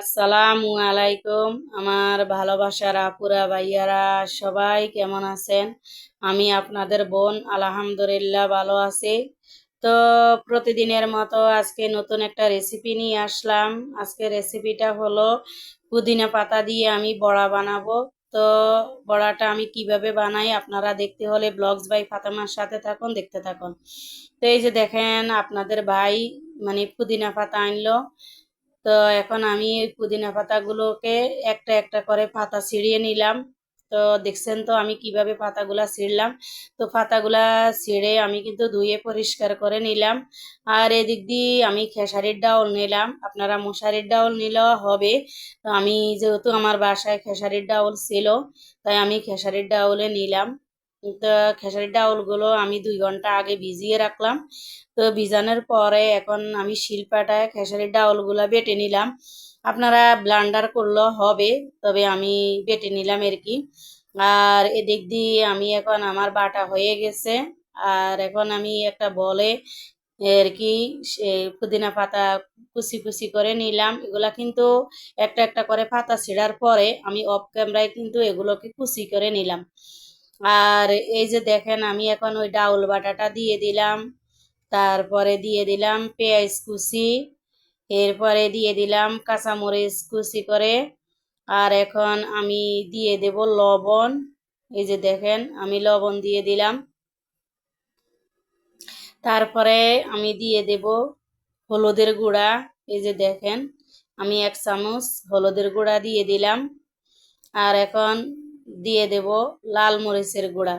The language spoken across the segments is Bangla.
আসসালামু আলাইকুম, আমার ভালোবাসার আপুরা, ভাইয়ারা, সবাই কেমন আছেন? আমি আপনাদের বোন, আলহামদুলিল্লাহ ভালো আছি। তো প্রতিদিনের মতো আজকে নতুন একটা রেসিপি নিয়ে আসলাম। আজকে রেসিপিটা হলো পুদিনা পাতা দিয়ে আমি বড়া বানাবো। তো বড়াটা আমি কীভাবে বানাই আপনারা দেখতে হলে ব্লগস বাই ফাতেমার সাথে থাকুন, দেখতে থাকুন। তো এই যে দেখেন, আপনাদের ভাই মানে পুদিনা পাতা আনলো। তো এখন আমি এই পুদিনা পাতাগুলোকে একটা একটা করে পাতা ছিঁড়িয়ে নিলাম। তো দেখছেন তো আমি কীভাবে পাতাগুলা ছিঁড়লাম। তো পাতাগুলা ছিঁড়ে আমি কিন্তু ধুয়ে পরিষ্কার করে নিলাম। আর এদিক দিয়ে আমি খেসারির ডাউল নিলাম। আপনারা মশারির ডাউল নিলেও হবে। তো আমি যেহেতু আমার বাসায় খেসারির ডাউল ছিল, তাই আমি খেসারির ডাউলে নিলাম। তো খেসারির ডাউলগুলো আমি দুই ঘণ্টা আগে ভিজিয়ে রাখলাম। তো ভিজানোর পরে এখন আমি শিলপাটায় খেসারির ডাউলগুলো বেটে নিলাম। আপনারা ব্লান্ডার করলেও হবে, তবে আমি বেটে নিলাম আর কি। আর এদিক দিয়ে আমি এখন আমার বাটা হয়ে গেছে। আর এখন আমি একটা বলে আর কি পুদিনা পাতা কুচি কুচি করে নিলাম। এগুলা কিন্তু একটা একটা করে পাতা ছিঁড়ার পরে আমি অফ ক্যামেরায় কিন্তু এগুলোকে কুচি করে নিলাম। আর এই যে দেখেন, আমি এখন ওই ডাউল বাটাটা দিয়ে দিলাম। তারপরে দিয়ে দিলাম পেঁয়াজ কুচি, এরপরে দিয়ে দিলাম কাঁচামরিচ কুচি করে। আর এখন আমি দিয়ে দেব লবণ। এই যে দেখেন, আমি লবণ দিয়ে দিলাম। তারপরে আমি দিয়ে দেব হলুদের গুঁড়া। এই যে দেখেন, আমি এক চামচ হলুদের গুঁড়া দিয়ে দিলাম। আর এখন দিয়ে দেব লাল মরিচের গুঁড়া।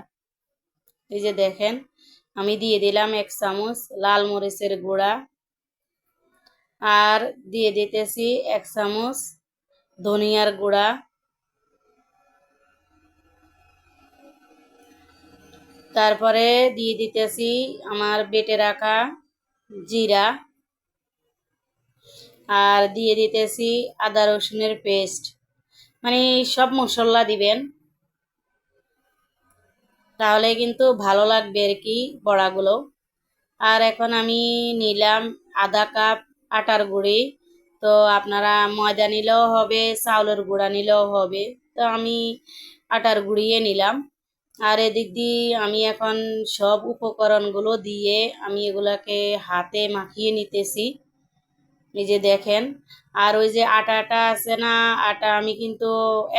এই যে দেখেন, আমি দিয়ে দিলাম এক চামচ লাল মরিচের গুঁড়া। আর দিয়ে দিতেছি এক চামচ ধনিয়ার গুঁড়া। তারপরে দিয়ে দিতেছি আমার বেটে রাখা জিরা। আর দিয়ে দিতেছি আদা রসুনের পেস্ট। মানে সব মশলা দিবেন। তাহলে কিন্তু ভালো লাগবে আর কি বড়াগুলো। আর এখন আমি নিলাম আধা কাপ আটার গুঁড়ি। তো আপনারা ময়দা নিলেও হবে, চাউলের গুঁড়া নিলেও হবে। তো আমি আটার গুঁড়িয়ে নিলাম। আর এদিক দিয়ে আমি এখন সব উপকরণগুলো দিয়ে আমি এগুলাকে হাতে মাখিয়ে নিতেছি। এই যে দেখেন, আর ওই যে আটাটা আছে না, আটা আমি কিন্তু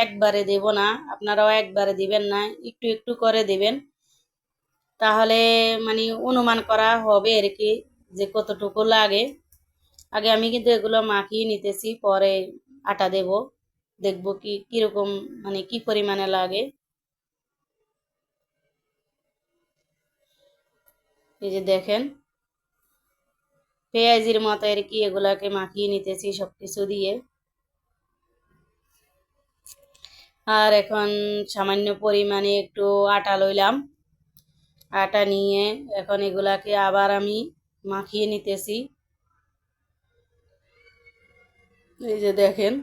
একবারে দেব না, আপনারাও একবারে দিবেন না, একটু একটু করে দিবেন। তাহলে মানে অনুমান করা হবে আর কি, যে কতটুকু লাগে। আগে আমি কিন্তু এগুলো মাখিয়ে নিতেছি, পরে আটা দেব, দেখব কি, কীরকম মানে কি পরিমাণে লাগে। এই যে দেখেন পেঁয়াজির মতো আর কি এগুলাকে মাখিয়ে নিতেছি সব কিছু দিয়ে। আর এখন সামান্য পরিমাণে একটু আটা লইলাম। আটা নিয়ে এখন এগুলাকে আবার আমি মাখিয়ে নিতেছি। এই যে দেখেন।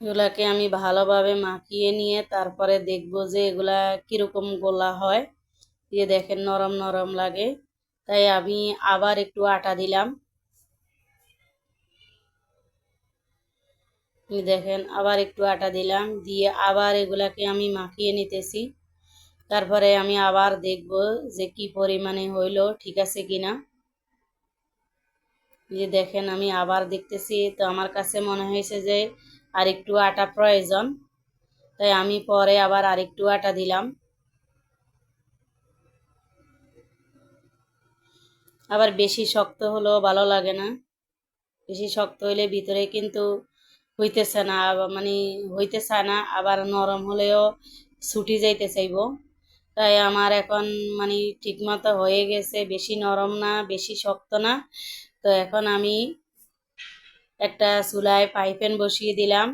এগুলাকে আমি ভালোভাবে মাখিয়ে নিয়ে তারপরে দেখব যে এগুলা কীরকম গোলা হয়। দিয়ে দেখেন নরম নরম লাগে। তাই আমি আবার একটু আটা দিলাম। দেখেন, আবার একটু আটা দিলাম। দিয়ে আবার এগুলাকে আমি মাখিয়ে নিতেছি। তারপরে আমি আবার দেখব যে কি পরিমাণে হইল, ঠিক আছে কিনা। যে দেখেন, আমি আবার দেখতেছি। তো আমার কাছে মনে হয়েছে যে আর একটু আটা প্রয়োজন। তাই আমি পরে আবার আরেকটু আটা দিলাম। আবার বেশি শক্ত হলেও ভালো লাগে না। বেশি শক্ত হইলে ভিতরে কিন্তু হইতেছে না মানে হইতেছে না, আবার নরম হলেও ছুটি যাইতে চাইব। তাই আমার এখন মানে ঠিকমতো হয়ে গেছে, বেশি নরম না, বেশি শক্ত না। তো এখন আমি একটা চুলায় পাইপেন বসিয়ে দিলাম।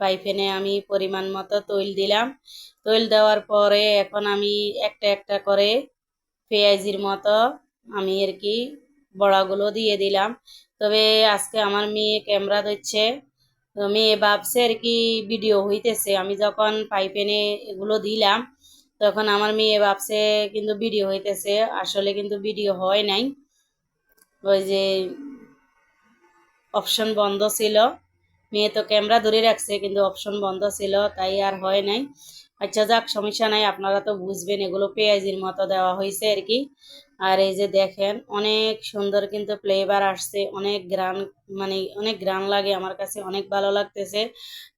পাইপেনে আমি পরিমাণ মতো তৈল দিলাম। তৈল দেওয়ার পরে এখন আমি একটা একটা করে পেঁয়াজির মতো আমি আর কি বড়াগুলো দিয়ে দিলাম। তবে আজকে আমার মেয়ে ক্যামেরা ধরছে। মেয়ে ভাবছে আর কি ভিডিও হইতেছে। আমি যখন পাইপেনে এগুলো দিলাম, তখন আমার মেয়ে ভাবছে কিন্তু ভিডিও হইতেছে। আসলে কিন্তু ভিডিও হয় নাই। ওই যে অপশন বন্ধ ছিল। মেয়ে তো ক্যামেরা ধরে রাখছে, কিন্তু অপশন বন্ধ ছিল, তাই আর হয় নাই। আচ্ছা যাক, সমস্যা নাই, আপনারা তো বুঝবেন, এগুলো পেঁয়াজির মতো দেওয়া হয়েছে আর কি। আর এই যে দেখেন, অনেক সুন্দর কিন্তু ফ্লেভার আসছে, অনেক গ্রান মানে অনেক গ্রান লাগে আমার কাছে, অনেক ভালো লাগতেছে।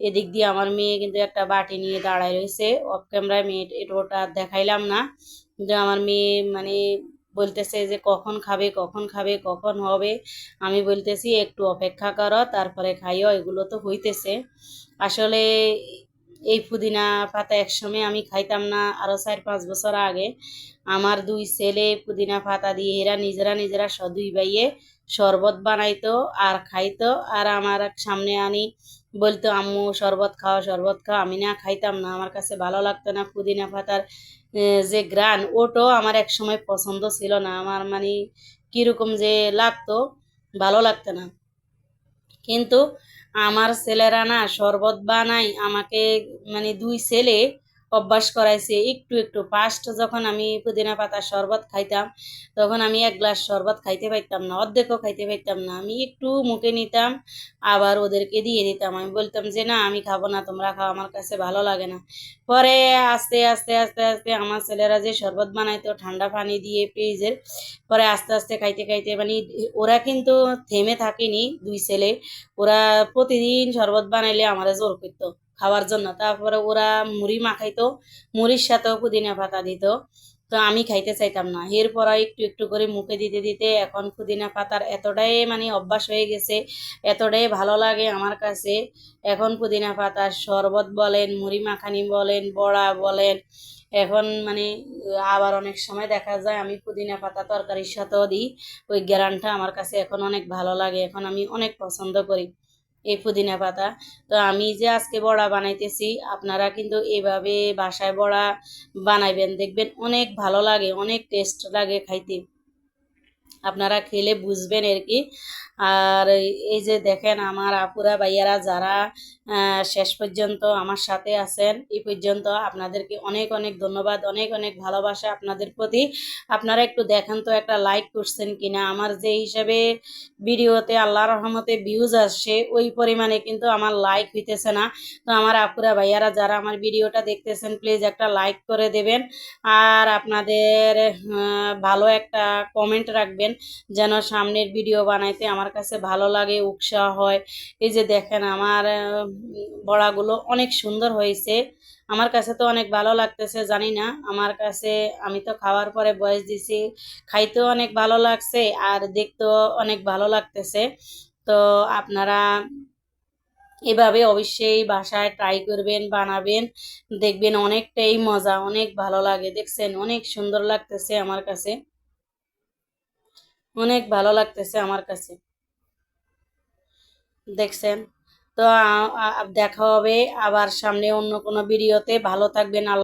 এদিক দিয়ে আমার মেয়ে কিন্তু একটা বাটি নিয়ে দাঁড়ায় রয়েছে অফ ক্যামেরায় মেয়ে ওটা দেখাইলাম না। কিন্তু আমার মেয়ে মানে বলতেছে যে, কখন খাবে কখন খাবে, কখন হবে? আমি বলতেছি, একটু অপেক্ষা করো, তারপরে খাইও। এগুলো তো হইতেছে। আসলে এই পুদিনা পাতা একসময় আমি খাইতাম না আরও চার পাঁচ বছর আগে। আমার দুই ছেলে পুদিনা পাতা দিয়ে এরা নিজেরা নিজেরা স দুই বাইয়ে শরবত বানাইতো আর খাইতো। আর আমার সামনে আনি বলতো, আম্মু, শরবত খাও শরবত খাও। আমি না খাইতাম না, আমার কাছে ভালো লাগতো না পুদিনা পাতার যে গ্রান ওটাও আমার এক সময় পছন্দ ছিল না। আমার মানে কীরকম যে লাগতো, ভালো লাগতো না। কিন্তু আমার ছেলেরা না শরবত বানাই আমাকে মানে দুই ছেলে অভ্যাস করাইছে, একটু একটু। ফার্স্ট যখন আমি পুদিনা পাতার শরবত খাইতাম, তখন আমি এক গ্লাস শরবত খাইতে পারতাম না, অর্ধেকও খাইতে পারতাম না। আমি একটু মুখে নিতাম, আবার ওদেরকে দিয়ে দিতাম। আমি বলতাম যে, না, আমি খাব না, তোমরা খাও, আমার কাছে ভালো লাগে না। পরে আস্তে আস্তে আস্তে আস্তে আমার ছেলেরা যে শরবত বানাইতো, ঠান্ডা পানি দিয়ে ফ্রিজের, পরে আস্তে আস্তে খাইতে খাইতে মানে ওরা কিন্তু থেমে থাকেনি, দুই ছেলে। ওরা প্রতিদিন শরবত বানাইলে আমারে জোর করতো। খাওয়ার জন্য। তারপরে ওরা মুড়ি মাখাইতো, মুড়ির সাথেও পুদিনা পাতা দিত। তো আমি খাইতে চাইতাম না। এরপর একটু একটু করে মুখে দিতে দিতে এখন পুদিনা পাতার এতটাই মানে অভ্যাস হয়ে গেছে, এতটাই ভালো লাগে আমার কাছে। এখন পুদিনা পাতার শরবত বলেন, মুড়ি মাখানি বলেন, বড়া বলেন, এখন মানে আবার অনেক সময় দেখা যায় আমি পুদিনা পাতা তরকারির সাথেও দিই। ওই গ্যারানটা আমার কাছে এখন অনেক ভালো লাগে, এখন আমি অনেক পছন্দ করি। এই পুদিনা পাতা। তো আমি যে আজকে বড়া বানাইতেছি, আপনারা কিন্তু এভাবে বাসায় বড়া বানাইবেন, দেখবেন অনেক ভালো লাগে, অনেক টেস্ট লাগে খাইতে। আপনারা খেলে বুঝবেন আর কি। আর এই যে দেখেন আমার আপুরা ভাইয়ারা যারা শেষ পর্যন্ত আমার সাথে আছেন, এই পর্যন্ত আপনাদেরকে অনেক অনেক ধন্যবাদ, অনেক অনেক ভালোবাসা আপনাদের প্রতি। আপনারা একটু দেখেন তো একটা লাইক করছেন কিনা। আমার যে হিসাবে ভিডিওতে আল্লাহ রহমতে ভিউজ আসছে ওই পরিমাণে কিন্তু আমার লাইক হইতেছে না। তো আমার আপুরা ভাইয়ারা যারা আমার ভিডিওটা দেখতেছেন প্লিজ একটা লাইক করে দেবেন। আর আপনাদের ভালো একটা কমেন্ট রাখবেন, যেন সামনের ভিডিও বানাইতে আমার কাছে ভালো লাগে, উৎসাহ হয়। এই যে দেখেন আমার বড়াগুলো অনেক সুন্দর হয়েছে। আমার কাছে তো অনেক ভালো লাগতেছে, জানি না। আমার কাছে, আমি তো খাওয়ার পরে বয়স দিছি খাইতেও অনেক ভালো লাগছে আর দেখতেও অনেক ভালো লাগতেছে। তো আপনারা এভাবে অবশ্যই বাসায় ট্রাই করবেন, বানাবেন, দেখবেন অনেকটাই মজা, অনেক ভালো লাগে। দেখছেন, অনেক সুন্দর লাগতেছে আমার কাছে। অনেক ভালো লাগতেছে আমার কাছে। দেখছেন? তো দেখা হবে। আবার সামনে অন্য কোনো ভিডিওতে। ভালো থাকবেন। আল্লাহ